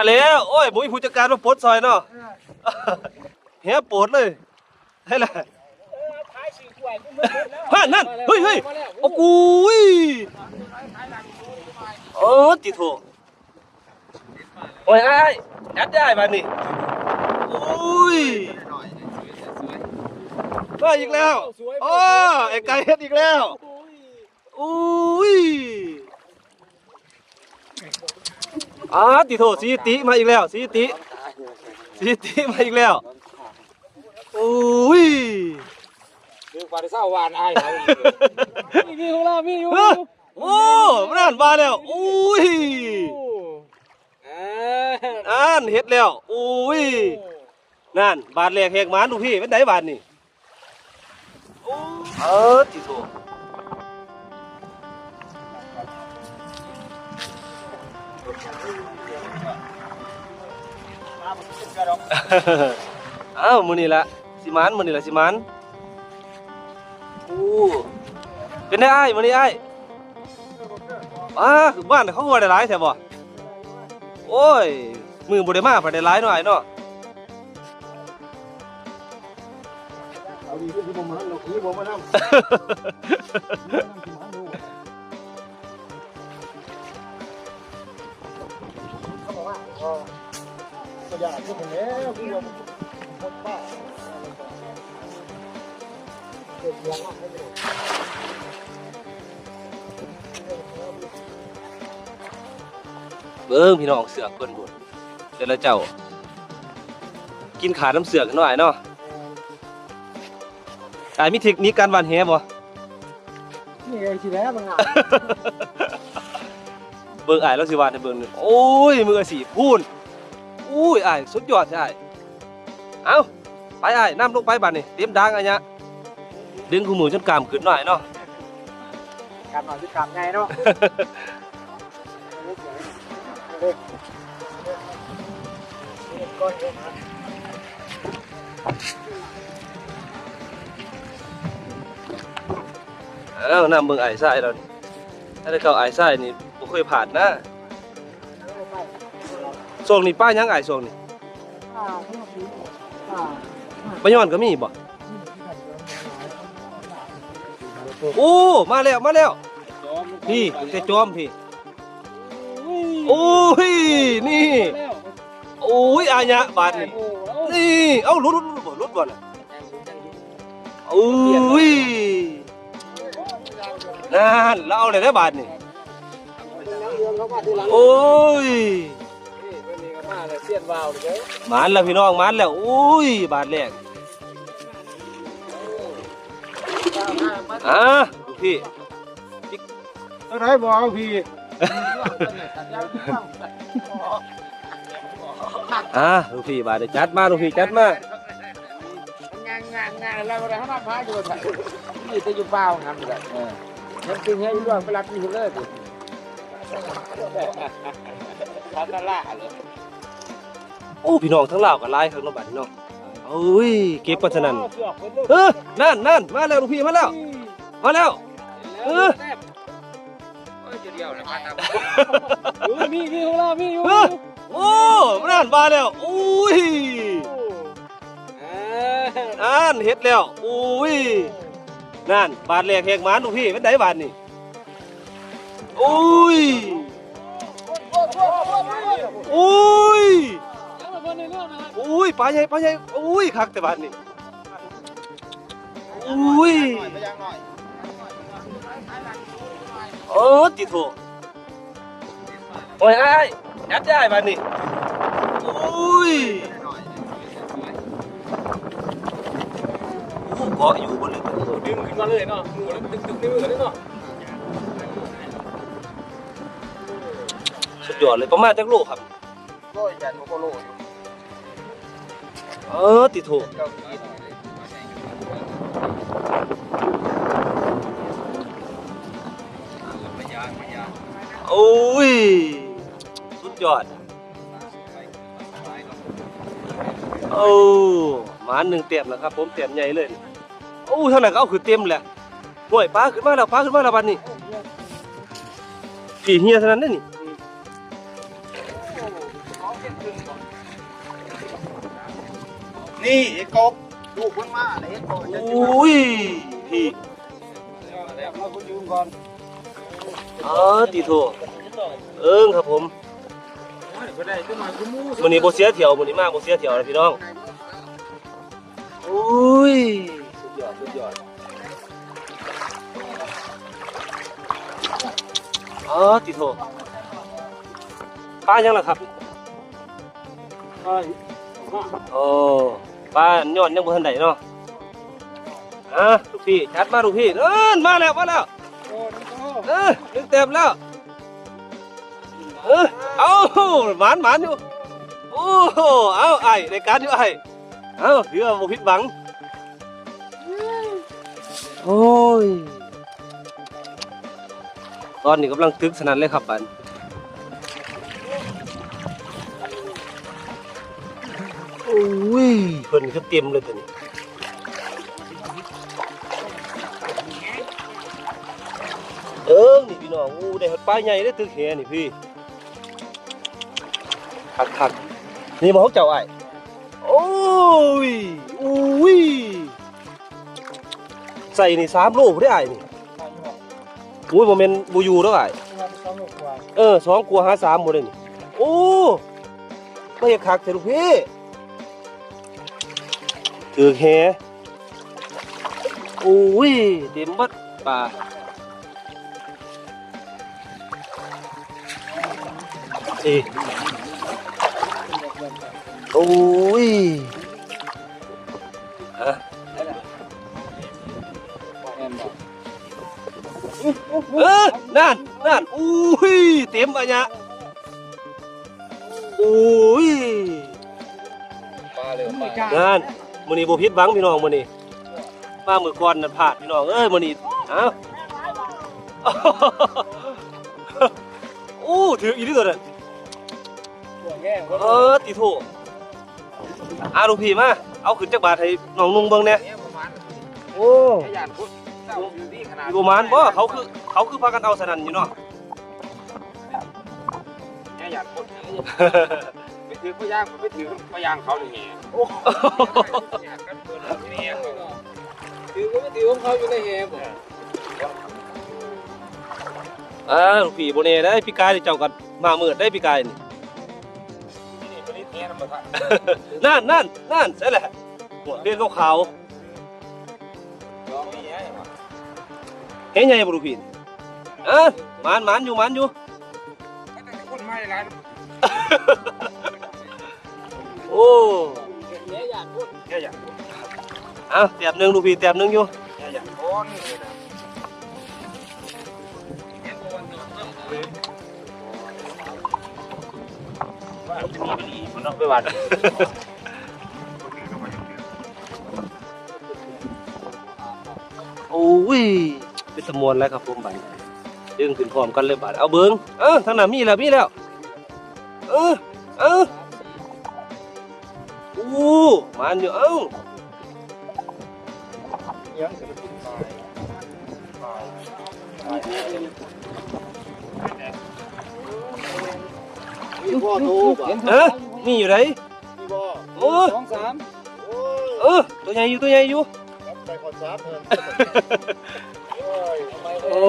มาแล้วโอ้ยมุ้ยผู้จัดการมาปลดซอยเนาะเฮียปลดเลยให้ละฮะนั่นเฮ้ยเฮ้ยโอ้กูยโอ้ติโถโอ้ยไอ้ายยัดได้บ้านนี่อุ้ยมาอีกแล้วโอ้ไอ้ไก่เฮ็ดอีกแล้วอุ้ย อาติโทสีติมาอีกแล้วสีติสีติมาอีกแล้วโอ้ยคือปลาเศร้าวานอายเขามีมีของเรามีอยู่เฮ้ยโอ้มันอ่านมาแล้วโอ้ยอ่าอ่านเฮ็ดแล้วโอ้ยนั่นบาทแรกแหกหมานดูพี่เป็นไดบาทนี่โอ้เออติโท อ้ามื้อนี้ละสิมานมื้อนี้ละสิมานโอ้เป็นได้อ้ายมื้อนี้อ้ายอ้าคือบ้านเขาก็บ่ได้หลายแท้บ่โอ้ย มือบ่ได้มาพอได้หลายเนาะอ้ายเนาะเอาดีขึ้นที่ผมมาเราขี้ผมมาทำ ย่างที่ผมแล้วคือว่าคนบ้าเด็กยังไม่ได้เบิ่งพี่น้องเสือกเพิ่นบุญแต่ละเจ้า กินขาน้ำเสือกกันหน่อยเนาะอ้ายมีเทคนิคการหวานแหบ่นี่ไงทีแล้วมึงอะเบิ่งอ้ายแล้วสิหวานให้เบิ่งนี่โอ้ยมืออาชีพพูน อุ้ยอ้ายสุดยอดใช่อ้ายเอ้าไปอ้ายน้ำลงไปบัดนี้เตรียมดังอันเนี้ยดึงคู่มือจนกล้ามขึ้นหน่อยเนาะการหน่อยที่การไงเนาะเอ้าน้ำเบิ่งอ้ายทรายแล้วนี่ถ้าได้เข้าอ้ายทรายนี่บ่เคยผ่านนะ ช่วงนี้ป้ายังอ้ายช่วงนี้ปะย้อนก็มีบ่โอ้มาแล้วมาแล้วพี่แต่จอมพี่โอ้ยนี่โอ้ยอายะบาดนี่นี่เอ้ารุดรุดรุดบ่รุดบ่น่ะโอ้ยนั่นเราเอาเลยได้บาดนี่โอ้ย หมานแล้วพี่น้องหมานแล้วโอ้ยบาดแรกอะดูพี่อะไรบอกพี่อะลูกพี่บาดนี้จัดมาลูกพี่จัดมางานงานงานอะไรอะไรเขาทำพาอยู่แบบนี่จะอยู่เปล่าทำแบบยังจริงให้ด้วยเวลาที่เลิกทำนั่นละเลย โอ้พี่น้องทั้งลาวกับลายข้างนอกบ้านพี่น้องโอ้ยเก็บปัจจุบันเออนั่นนั่นมาแล้วลูกพี่มาแล้วมาแล้วเออเดียวนะมีมีของเรามีอยู่เออโอ้นั่นมาแล้วโอ้ยนั่นเฮ็ดแล้วโอ้ยนั่นบาดแรกแหกหมานลูกพี่เป็นไดบาดนี่โอ้ยโอ้ย ยปลาใหญ่ปลาใหญ่โอ้ยคักแต่บาดนี่โอ้ยโอ้ติโถโอ้ยไอ้ายยัดได้บ้านนี่โอ้ยโอ้เกาะอยู่บนเลยดึงขึ้นมาเลยเนาะหมือแล้วดึงดึงในมือเลยเนาะสุดยอดเลยประมาณจักโลครับร้อยแปดโลโล เออติโถเก้าปีโอ้ย สุดยอด โอ้หมาหนึ่งเต็มแล้วครับผมเต็มใหญ่เลย โอ้เท่านั้นก็เอาคือเต็มแหละห่วยปลาขึ้นมาแล้วปลาขึ้นมาแล้วบัดนี้ผีเฮียเท่านั้นเด้อนี่ นี่เอ็กกบลูกมันมาเอ็กกบอุ้ยพี่แล้วเราคุณยืมก่อนอ๋อตีโทเอิ้งครับผมก็ได้ขึ้นมาคือมูมื้อนี้บ่เสียเที่ยวมื้อนี้มาบ่เสียเที่ยวนะพี่น้องอุ้ยสุดยอดสุดยอดอ๋อตีโทป้ายังล่ะครับใช่โอ้ ป้าย้อนยังบ่ทันได้เนาะอะลูกพี่จัดมาลูกพี่เอิ้นมาแล้วมาแล้วโอ้น้องโตเออนึกเต็มแล้วเออเอาหมานหมานอยู่โอ้โหเอาไอ้ในการอยู่ไอ้เอาเรือบ่ผิดหวังโอ้ยตอนนี้กำลังตึกสนั่นเลยครับบัน โอ้ยเพิ่นคือเต็มเลยตัวนี้เออนี่พี่น้องอู้ได้หดปลาใหญ่ได้ตึกแหนี่พี่คักคักนี่มาเขาเจ้าไอ้โอ้ยอุ้ยใส่นี่สามโลได้ไอ้นี่อุ้ยโมเมนบูยูแล้วไอ้เออสองกลัวหาสามหมดเลยนี่โอ้ไม่อยากคักแต่ลูกพี่ ออนั่นนั่นอุ้ยเต็มอะเนี่ยอุ้ย ปลาเลยปลานั่นมื้อนี้บ่ผิดหวังพี่น้องมื้อนี้มามื้อก่อนน่ะพลาดพี่น้องเอ้ยมื้อนี้เอ้าโอ้ถืออีนี่ตัวนั้นตัวแง่ก็เออติโถอาลูกพี่มาเอาขึ้นจักบาทให้น้องนุ่งเบิ่งแหน่เนี่ยประมาณโอ้ขยันพุทธเจ้าอยู่ที่ขนาดอยู่ประมาณบ่เขาคือเขาคือพากันเอาสนั่นอยู่เนาะขยันพุทธไป ถือพยางไปถือพยางเขาเลยไงโอ้ถือก็ไม่ถือของเขาอยู่ในแหบอ่าลูกพี่บ่แน่ได้พี่กายนี่เจ้าก็มามืดได้พี่กายนี่นี่ผลิตแหนำมาครับนั่นนั่นนั่นใช่แหละหัวเรียนขาวลองนี่ไงๆเห็นใหญ่บ่ลูกพี่เอ้าหมานหมานอยู่หมานอยู่ก็แต่คนไม่ร้าน โอ้แง่หยาดพุทธแง่หยาดพุทธเอ้าแต้มหนึงลูกพี่แต้มหนึงอยู่แง่หยาก้อะอย่าจะมีไปดีมันต้องไปวัดโอ้ยเป็นสมวนแล้วครับผมบัดดึงขึ้นพร้อมกันเลยบัดเอาเบิ่งเออทางหน้ามีแล้วมีแล้ว เออ เออ โอ้หมานอยู่เอ้ามีพ่อโตบ่เออมีอยู่ไหนมีบ่โอ้สองสามโอ้ยเออตัวใหญ่อยู่ตัวใหญ่อยู่ครับไปขอสามเถินโอ้ยโอ้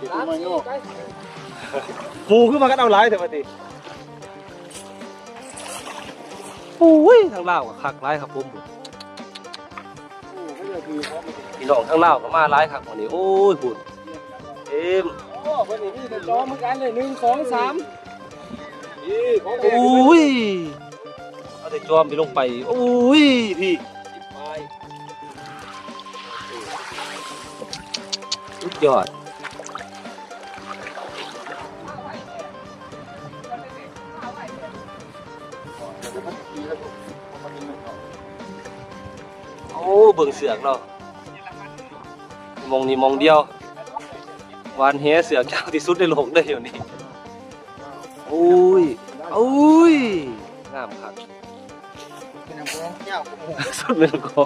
ติดทำไมเนาะหมูขึ้นมากันเอาหลายเถอะปฏิ โอ้ยทางลาวก็คักหลายครับผมพี่น้องทางลาวก็มาหลายครับวันนี้โอ้ยพุ่นเอ็มโอ้คนนี้มีแต่จอเหมือนกันเลยหนึ่งสองสามยี่ของโอ้ยเอาแต่จอมไปลงไปโอ้ยพี่สุดยอด โอ้เบิ่งเสือกเนาะมองนี่มองเดียววานเฮเสือกยาวที่สุดในโลกได้อยู่นี่โอ้ยโอ้ยงามครับเป็นอย่างนี้เงี้ยสุดเป็นกอ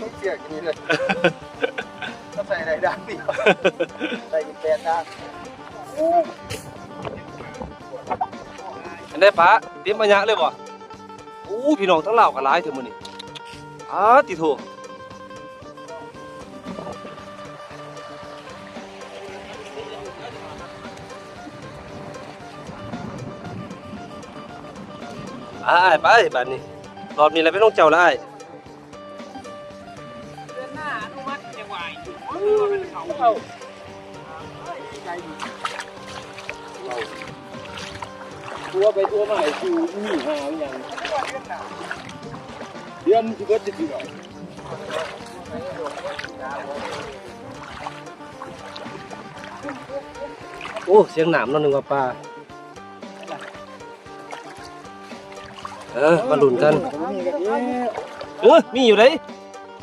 ต้องเสียอย่างนี้เลยต้องใส่อะไรดังดิใส่กินแปดดังอันได้ปะเตรียมปัญญาเลยบ่โอู้พี่น้องทั้งลาวก็หลายเถอะมื้อนี้อ้าติโท อ้ายไปบัดนี้รอบนี้แล้วไปต้องเจ้าละอ้ายเดือนหน้าอนุมัติจะไหวเออเป็นเขาเอาตัวไปตัวมาให้กูนี่หาอย่างเดือนสิเบิดจะสิหน่อโอ้ เสียงหนามนั่นหนึ่งว่าปลา เออมาลุ้นกันเออมีอยู่ไหน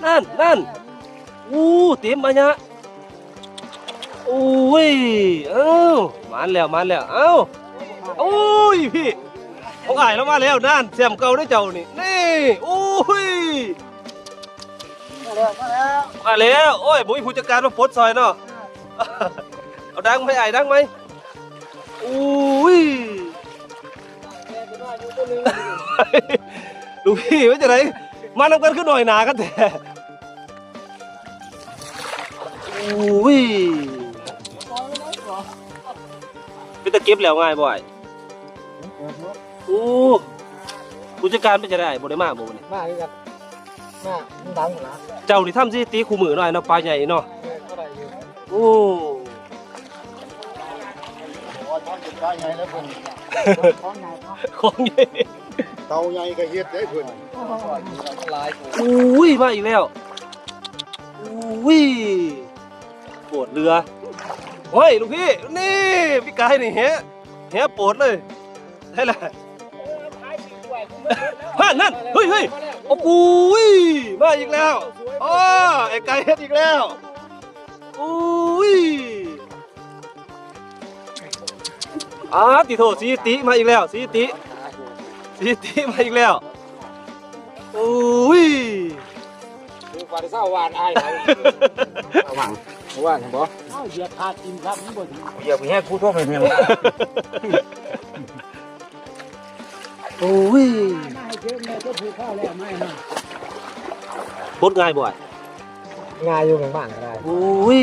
นั่นนั่นอู้เต็มมาเนี่ยโอ้ยเอ้ามาแล้วมาแล้วเอ้าโอ้ยพี่เขาอ่ายแล้วมาแล้วนั่นแซมเก่าได้เจ้านี่นี่โอ้ยมาแล้วมาแล้วมาแล้วโอ้ยบุ้ยผู้จัดการมาปลดซอยเนาะเอาดังไหมไอ้ายดังไหมโอ้ ยดูพี่ว่าจะไหนมานำกันขึ้นหน่อยหนากันแต่อุ้ยเป็นตะเก็บแล้วง่ายบ่อยโอ้ผู้จัดการเป็นจะได้บ่ได้มาบ่นี่มาอีกครับมามันดังหรอเจ้านี่ทำสิตีคู่มือหน่อยเนาะปลาใหญ่เนาะเท่าไหร่อยู่โอ้อ๋อทำเป็นปลาใหญ่แล้วเพิ่นของใหญ่ครับของใหญ่ เตาใหญ่ก็เฮ็ดได้เพิ่นลายอุ้ยมาอีกแล้วอุ้ยปวดเรือเฮ้ยลูกพี่นี่พี่กายนี่แฮะแฮะปวดเลยใช่ละฮะนั่นเฮ้ยเฮ้ยโอ้ปุ้ยมาอีกแล้วอ๋อไอ้ไก่เฮ็ดอีกแล้วอุ้ยอ่าติโทสีติมาอีกแล้วสีติ สีติมาอีกแล้วอุ้ยคือปลาที่เศร้าวานอายเขาระวังวังเห็นบ่เอเหยียบขากินครับนี่บ่ถึงอย่าไปให้กูโทษไปเพียงอุ้ยมาให้เจอแม่ก็ผูกข้าวแล้วไม่นะพดง่ายบ่อยง่ายอยู่ข้างบ้านก็ได้อุ้ย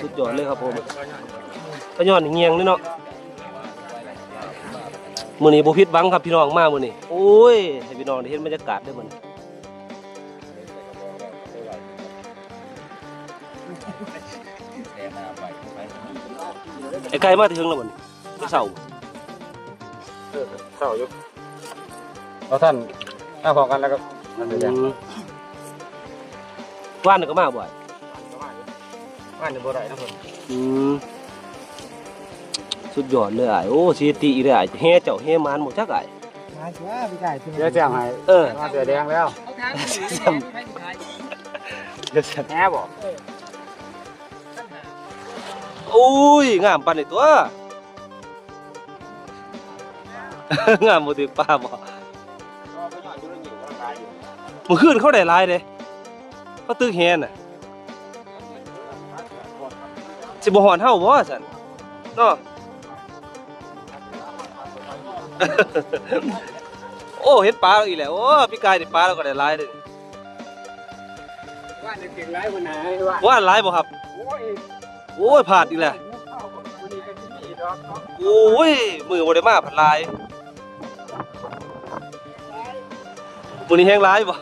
สุดยอดเลยครับผมกระยอนเงียงเลยเนาะ มื้อนี้บ่ผิดหวังครับพี่น้องมามื้อนี้โอ้ยให้พี่น้องได้เห็นบรรยากาศเด้อมื้อนี้ไอ้ไก่มาถึงแล้วมันไม่เศร้าเศร้าอยู่เราท่านถ้าพอกันแล้วก็มันจะยังว่านนก็มาบ่อยบ้านจะบ่ได้นะเพิ่นอืม สุดยอดเลยอะโอ้สีตีอีเลยอะแฮ่เจ้าแฮ่มานหมดจักอะมาสิว่าพี่ไก่ที่เดี๋ยวแจ้งให้เออมาเสือแดงแล้วเดี๋ยวฉันแง่บ่โอ้ยงามปันไอตัวงามบ่ถึงป้าบ่เมื่อคืนเขาได้หลายเด้เขาตึกแฮนน่ะสิบ่ฮอนเฮาบ่ซั่นเนาะ โอ้เห็นปลาอีกแล้วโอ้พี่กายนี่ปลาเราก็ได้หลายเด้ว่าจะเก่งไรวันไหนว่าว่านหลายบ่ครับโอ้ยโอ้ยผาดอีกแล้ววันนี้ก็ที่นี่ดอกโอ้ยมือบ่ได้มาพันหลายมื้อนี้แฮงหลายบ่